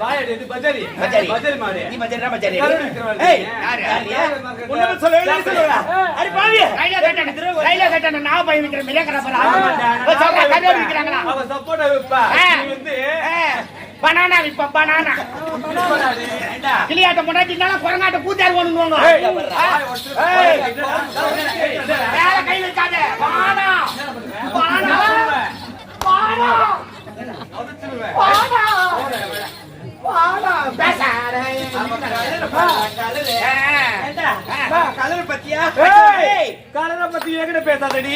ಬಾಯಡೆ ಇದು ಬಜಾರಿ ಬಜಾರಿ ಬಜಾರಿ ಮಾಡಿ ನೀ ಬಜಾರಿ ನಾ ಬಜಾರಿ ಏಯ್ ಯಾರು ಯಾರು ಉನ್ನ ಸೊಲ್ಲ ಹೇಳಿ ಸೊಲ್ಲ ಅರೆ ಪಾವಿ ರೈಲ ಕಟ್ಟನ ರೈಲ ಕಟ್ಟನ ನಾ ಬಾಯಿ ವಿಕ್ರ ಮೇಲೆ ಕರ ಬರ ಸೊಲ್ಲ ಕಡೆ ವಿಕ್ರಾಂಗಲ ಅವ ಸಪೋರ್ಟ್ ವಿಪ್ಪ ನೀ வந்து பனானா விப்பா பனானா கிளியாட்ட முன்னாடி குரங்காட்ட கூத்தாரு ஒண்ணுவாங்க வேற கையில் இருக்காத பானா பானா பானா பானா பேசாதடி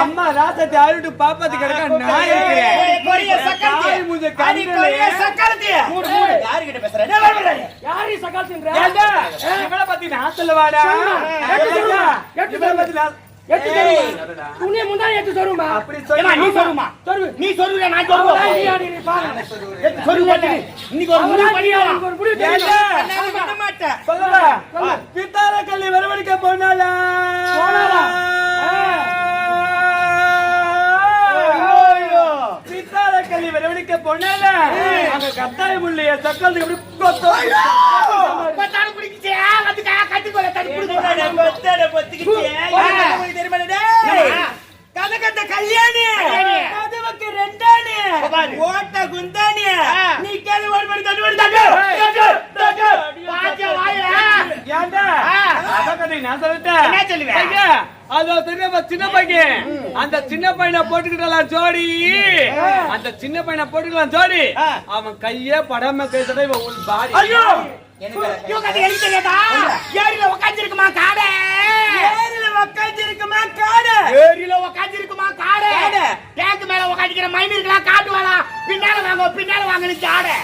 அம்மா ராசத்தை அருட்டு பாப்பாத்து கிடக்க நான் யாரு சக்கால் பத்தி நான் எட்டு சொருமா உன்னே முந்தா எட்டு சொருமா ஏமா நீ சொருமா சொரு நீ சொருல நான் சொருவா நீ ஆடி நீ பாரு. எட்டு சொருமா இன்னைக்கு ஒரு முடிவு பண்ணியா ஒரு முடிவு பண்ண மாட்டேன். சொல்லல பித்தார கல்லி வரவடிக்க போனாலா போனாலா பித்தார கல்லி வரவடிக்க போனாலா அந்த கத்தாய முள்ளைய சக்கல் எப்படி கொத்தோ கத்துக்கா கத்துக்கோ தடுப்பு தெரியுமா கதகத்த கல்யாணி. ஓட்ட குந்தானி நீ கேள்வி ஓடி அந்த சின்ன பையனை போட்டுக்கிட்டலாம் ஜோடி. அந்த சின்ன பையனை போட்டுக்கலாம் ஜோடி. அவன் கையே படாம பேசுறத இவன் பாடி. ஏரியில உக்காஞ்சிருக்குமா காடை? ஏரியில உக்காஞ்சிருக்குமா காடை? ஏரியில உக்காஞ்சிருக்குமா மேல உக்காஞ்சிக்கிற மைன் இருக்கலாம் காட்டு வாடா பின்னால வாங்க பின்னால வாங்க நீ சாடை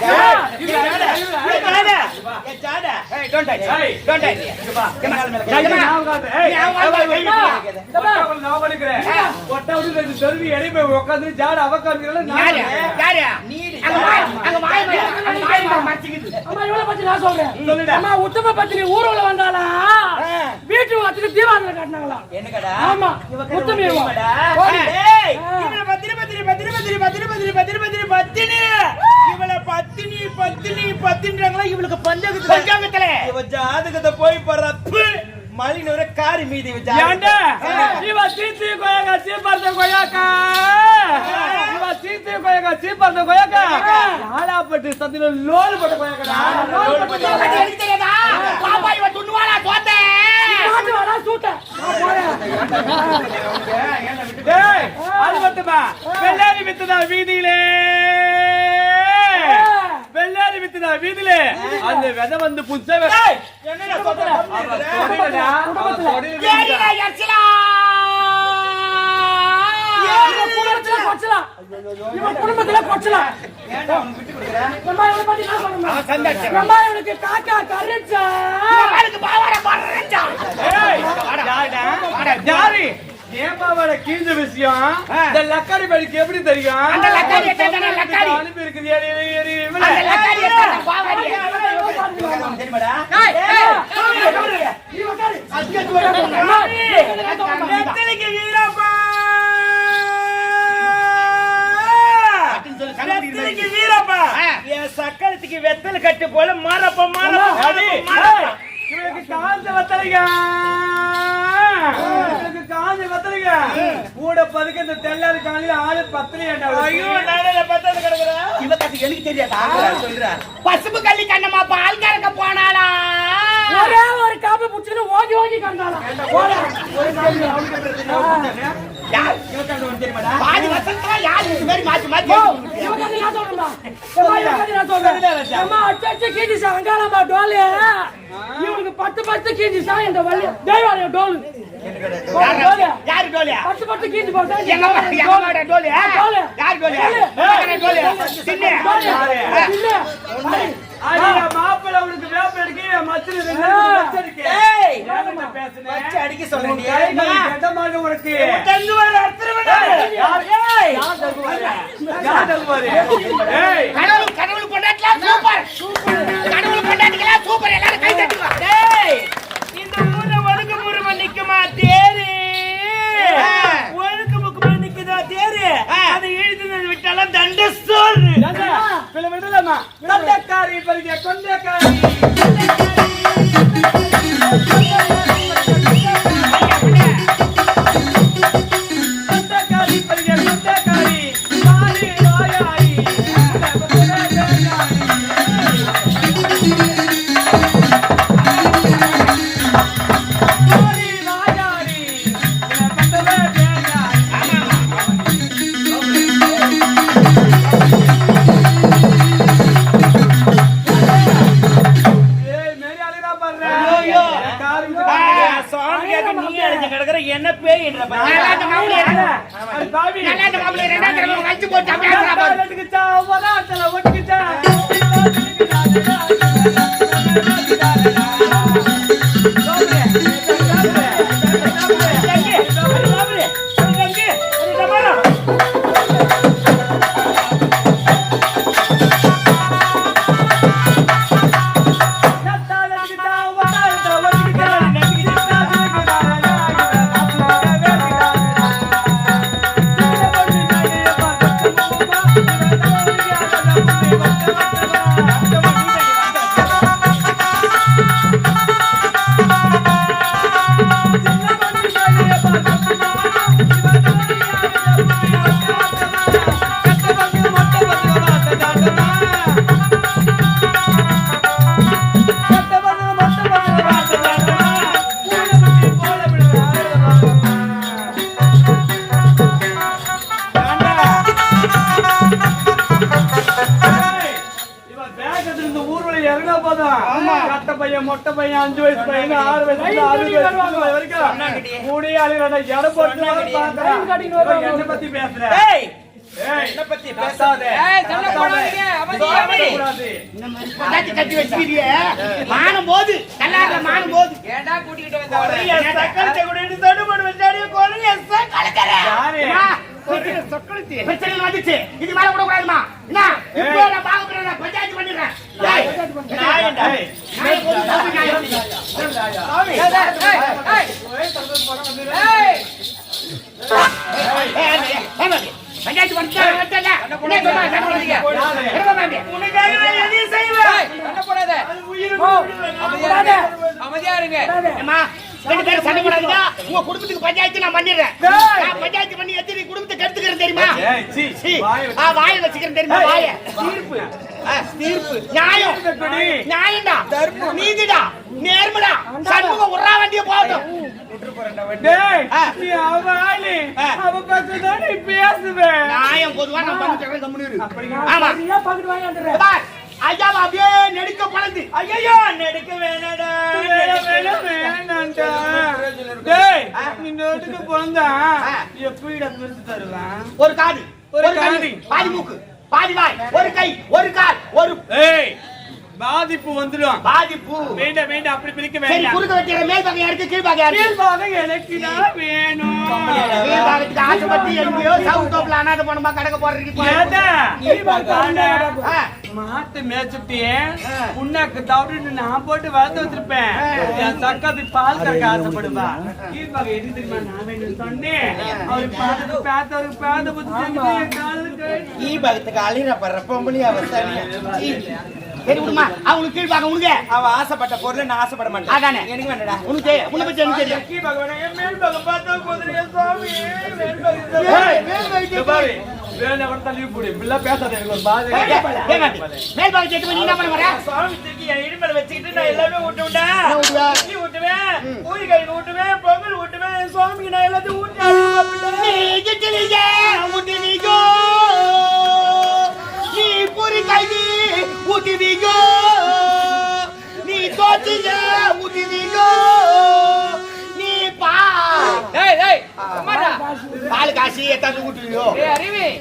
நீ அம்மா உத்தம பத்தினி ஊர்வல வந்தாளா? ஆ. வீட்டு வாசலுக்கு தீபாவளி காட்டினாங்களா? என்ன கடா? ஆமா. இவள பத்தினி, பத்தினி, பத்தினி, பத்தினி, பத்தினி, பத்தினி, பத்தினி, பத்தினி, பத்தினி. இவள பத்தினி, பத்தினி, பத்தினின்றாங்களா? இவளுக்கு பஞ்சாங்கத்துல- பஞ்சாங்கத்துல. இவ ஜாதகத்தை போய் பரப்பு மலினூர காரி மீதி ஏண்டா. இவ சீத்தி கொயக்கா சீப்பர்த்த கொயக்கா இவ ಕೊಯ್ಯಕ ಕೊಯ್ಯಕ ಚೀಪರ್ದ ಕೊಯ್ಯಕ ಹಾಳಾಪಟ್ಟು ಸದ್ದಿನ ಲೋಲ್ ಪಟ್ಟ ಕೊಯ್ಯಕ வீதியிலே அந்த விதை வந்து புதுசா என்னடா குறைச்சலாம் குறைச்சலாம் இவன் விஷயம் இந்த லக்காரி பழிக்கு எப்படி தெரியும் அந்த லக்காரி அனுப்பி இருக்குது சக்கரத்துக்கு வெத்தலை கட்டு போல மாறப்பா இவனுக்கு காஞ்ச வத்தலைங்க இவனுக்கு காஞ்ச வத்தலைங்க கூட பதுக்க இந்த காலையில ஆளு பத்தலையாண்டா ஐயோ நானே பத்தாவது கிடக்குறா. இவ கதை எனக்கு தெரியாதா? சொல்றா. பசுப்பு கள்ளி கண்ணம்மா பால் கறக்க போனாளா? ஒரே ஒரு காப்பி புடிச்சுன்னு ஓடி ஓடி கண்டாலாம் யார்? பாதி வசந்தா யார்? இந்த மாதிரி மாத்தி மாத்தி இவங்க வந்து நான் சொல்றேன்டா ஏமா இவங்க வந்து நான் சொல்றேன். ஏமா அச்சா அச்சா கீஞ்சி சார் அங்காளம்மா டோலு. இவனுக்கு பத்து பத்து கீஞ்சி சார் இந்த வள்ளி. தேவாலயம் டோலு. யாரு டோலு. பத்து பத்து கீஞ்சி போட்டா எங்க யாரோட டோலு. டோலு? யார் டோலு? டோலு. சின்ன. டோலு. சின்ன. மாப்பிள்ள உனக்கு வேப்ப எடுக்க மச்சரிக்கை அடிக்க சொல்றேன் உனக்கு கடவுள் கொண்டாட்டலாம் சூப்பர். கடவுள் கொண்டாட்டலாம் சூப்பர். எல்லாரும் கை தட்டுவா பிள்ளை விடலாமா? கொண்டைக்காரி பருகிய கொண்டைக்காரி கேட்க நீ கிடக்குற என்ன நல்லா இந்த மாவுளை இறங்க. ஒட்டுக்கிச்சா கட்ட பையன் மொட்டை பையன் அஞ்சு வயசு பையன் ஆறு வயசு ஆறு வயசு வரைக்கும் கூடிய ஆளுங்க எடை போட்டு என்ன பத்தி பேசுற? ஏய். என்ன பத்தி பேசாதே. கட்டி வச்சிருக்கிறிய. மானம் போது இல்ல, மானம் போது ஏன்டா கூட்டிக்கிட்டு வந்த கொலைய சக்கரத்தை கூட தடுபடு வச்சாடிய கொலைய கலக்கற. யாரு? அம்மா, பிரச்சனை வந்துச்சு. இது மேல விட கூடாதுமா என்ன இப்போ நான் பாக்க அமைதியா இருங்க ரெண்டு பேரும் சண்டை போடாதீங்க. உங்க குடும்பத்துக்கு பஞ்சாயத்து நான் பண்ணிடுறேன் பஞ்சாயத்து பண்ணி எத்தனை குடும்பத்தை கெடுத்துக்கிறேன் தெரியுமா? வாயை வச்சுக்கிறேன் தெரியுமா? வாயை. தீர்ப்பு. தீர்ப்பு. நியாயம்? நியாயம்டா. நீதிடா. நேர்மடா. சண்முகம் உர்றா வண்டிய போகட்டும். நியாயம் பொதுவா நான் பண்ணிக்கிறேன் கம்முனு இரு. அப்படியா? ஆமா. சரியா பாக்கிட்டு வாங்கிட்டு பார், ஐயா அப்படியே நெடுக்க பழந்து. ஐயோ நெடுக்க வேணடா. வேணாம்டா. டேய், நீ நடுக்கு பிறந்தா, எப்படிடா பிரிச்சு? ஒரு காது ஒரு காது. பாதி மூக்கு பாதி வாய் ஒரு கை ஒரு கால் ஒரு ஏய், பாதிப்பு வந்துடும். பாதிப்பு. வேண்டாம் வேண்டாம் அப்படி பிரிக்க வேண்டாம். குறுக்க வைக்கிற மேல் பாகம் யாருக்கு கீழ் பாகம் யாருக்கு எனக்கு தான் வேணும். கீழ் பாகத்துக்கு ஆசைப்பட்டு எங்கேயோ சவுத் தோப்புல அனாதை பணமா கடக்க போறதுக்கு. மாட்டு மேய்ச்சிட்டியே புண்ணாக்கு தவிடு நான் போட்டு வளர்த்து வச்சிருப்பேன். என் சக்கத்து பால் கறக்க ஆசைப்படுவா. கீழ்பாக எது தெரியுமா நான் வேணும்னு சொன்னேன்? அவருக்கு பார்த்தது பேத்த அவருக்கு பேத்த புத்தி செஞ்சு என் காலுக்கு. கழட்டி- ஈ பகத்துக்கு அழிற படுற பொம்பளி அவ தனியா சீ. சரி விடுமா. அவங்களுக்கு கீழ் உனக்கு அவ ஆசைப்பட்ட பொருள் நான் ஆசைப்பட மாட்டேன். அதானே. எனக்கு வேண்டடா உனக்கு உன்னை பத்தி எனக்கு தெரியும். கீழ்பாகம் வேணாம். என் மேல்பாகம் பார்த்தா போதும் சாமி மேல்பாகம் இந்த வேணா கூட தள்ளி போடு. இப்படிலாம் பேசாத எனக்கு ஒரு ஏய், மேல் பாகம் செட்டு பண்ணி என்ன பண்ண வர சாமி தூக்கி என் இடுமேல வச்சுக்கிட்டு நான் எல்லாமே ஊட்டு விட்டேன்? இட்லி ஊட்டுவேன் பூரிக்காய் ஊட்டுவேன் பொங்கல் ஊட்டுவேன் சுவாமிக்கு நான் எல்லாத்தையும் ஊட்டி. நீ நீ நீ தோச்சிங்க நீ பா பால் காசி எத்தாந்து ஊட்டுவீங்கோ டேய் அறிவி